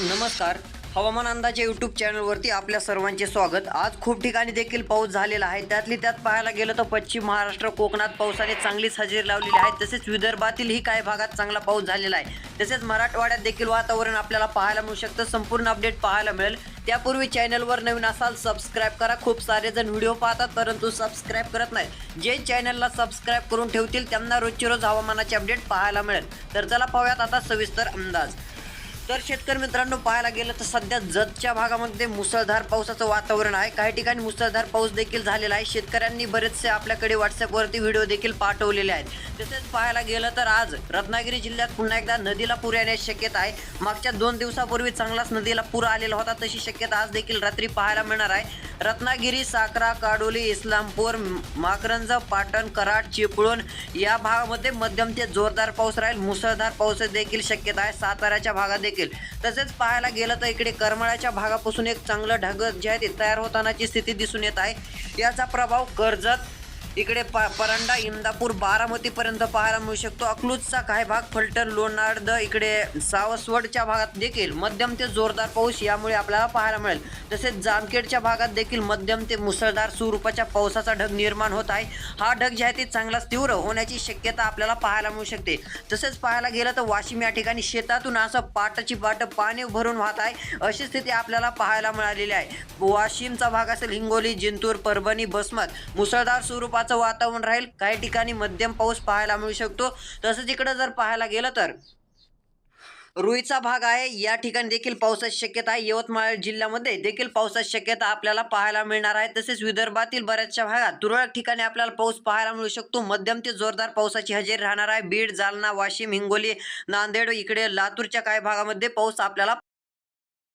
नमस्कार. हवामान अंदाज यूट्यूब चॅनलवरती आपल्या सर्वांचे स्वागत. आज खूप ठिकाणी देखील पाऊस झालेला आहे. त्यातली त्यात पाहायला गेलं तर पश्चिम महाराष्ट्र कोकणात पावसाने चांगलीच हजेरी लावलेली आहे. तसेच विदर्भातीलही काही भागात चांगला पाऊस झालेला आहे. तसेच मराठवाड्यात देखील वातावरण आपल्याला पाहायला मिळू शकतं. संपूर्ण अपडेट पाहायला मिळेल. त्यापूर्वी चॅनलवर नवीन असाल सबस्क्राईब करा. खूप सारे जण व्हिडिओ पाहतात परंतु सबस्क्राईब करत नाही जे चॅनलला सबस्क्राईब करून ठेवतील त्यांना रोजची रोज हवामानाचे अपडेट पाहायला मिळेल. तर चला पाहूयात आता सविस्तर अंदाज. तर शेतकरी मित्रांनो पाहायला गेलं तर सध्या जतच्या भागामध्ये मुसळधार पावसाचं वातावरण आहे. काही ठिकाणी मुसळधार पाऊस देखील झालेला आहे. शेतकऱ्यांनी बरेचसे आपल्याकडे व्हॉट्सअपवरती व्हिडिओ देखील पाठवलेले आहेत. तसेच पाहायला गेलं तर आज रत्नागिरी जिल्ह्यात पुन्हा एकदा नदीला पूर येण्याची शक्यता आहे. मागच्या दोन दिवसापूर्वी चांगलाच नदीला पूर आलेला होता. तशी शक्यता आज देखील रात्री पाहायला मिळणार आहे. रत्नागिरी साकरा काडोली इस्लामपूर माकरंज पाटण कराड चिपळूण या भागामध्ये मध्यम ते जोरदार पाऊस राहील. मुसळधार पाऊस देखील शक्यता आहे. साताऱ्याच्या भागात देखील तसेच पाहायला गेलं तर इकडे करमाळ्याच्या भागापासून एक चांगलं ढग जे आहे ते तयार होतानाची स्थिती दिसून येत आहे. याचा प्रभाव कर्जत इकडे प परांडा बारामती बारामतीपर्यंत पाहायला मिळू शकतो. अकलूजचा काही भाग फलटण लोणार्द इकडे सावसवडच्या भागात देखील मध्यम ते जोरदार पाऊस यामुळे आपल्याला पाहायला मिळेल. तसेच जामखेडच्या भागात देखील मध्यम ते मुसळधार स्वरूपाच्या पावसाचा ढग निर्माण होत आहे. हा ढग जे आहे ते चांगलाच तीव्र होण्याची शक्यता आपल्याला पाहायला मिळू शकते. तसेच पाहायला गेलं तर वाशिम या ठिकाणी शेतातून असं पाटाची पाट पाणी भरून वाहत आहे. अशी स्थिती आपल्याला पाहायला मिळालेली आहे. वाशिमचा भाग असेल हिंगोली जिंतूर परभणी बसमत मुसळधार स्वरूपात स्वरूपाचं वातावरण राहील काही ठिकाणी मध्यम पाऊस पाहायला मिळू शकतो. तसंच इकडं जर पाहायला गेलं तर रुईचा भाग आहे. या ठिकाणी देखील पावसाची शक्यता आहे. यवतमाळ जिल्ह्यामध्ये देखील पावसाची शक्यता आपल्याला पाहायला मिळणार आहे. तसेच विदर्भातील बऱ्याचशा भागात तुरळक ठिकाणी आपल्याला पाऊस पाहायला मिळू शकतो. मध्यम ते जोरदार पावसाची हजेरी राहणार आहे. बीड जालना वाशिम हिंगोली नांदेड इकडे लातूरच्या काही भागामध्ये पाऊस आपल्याला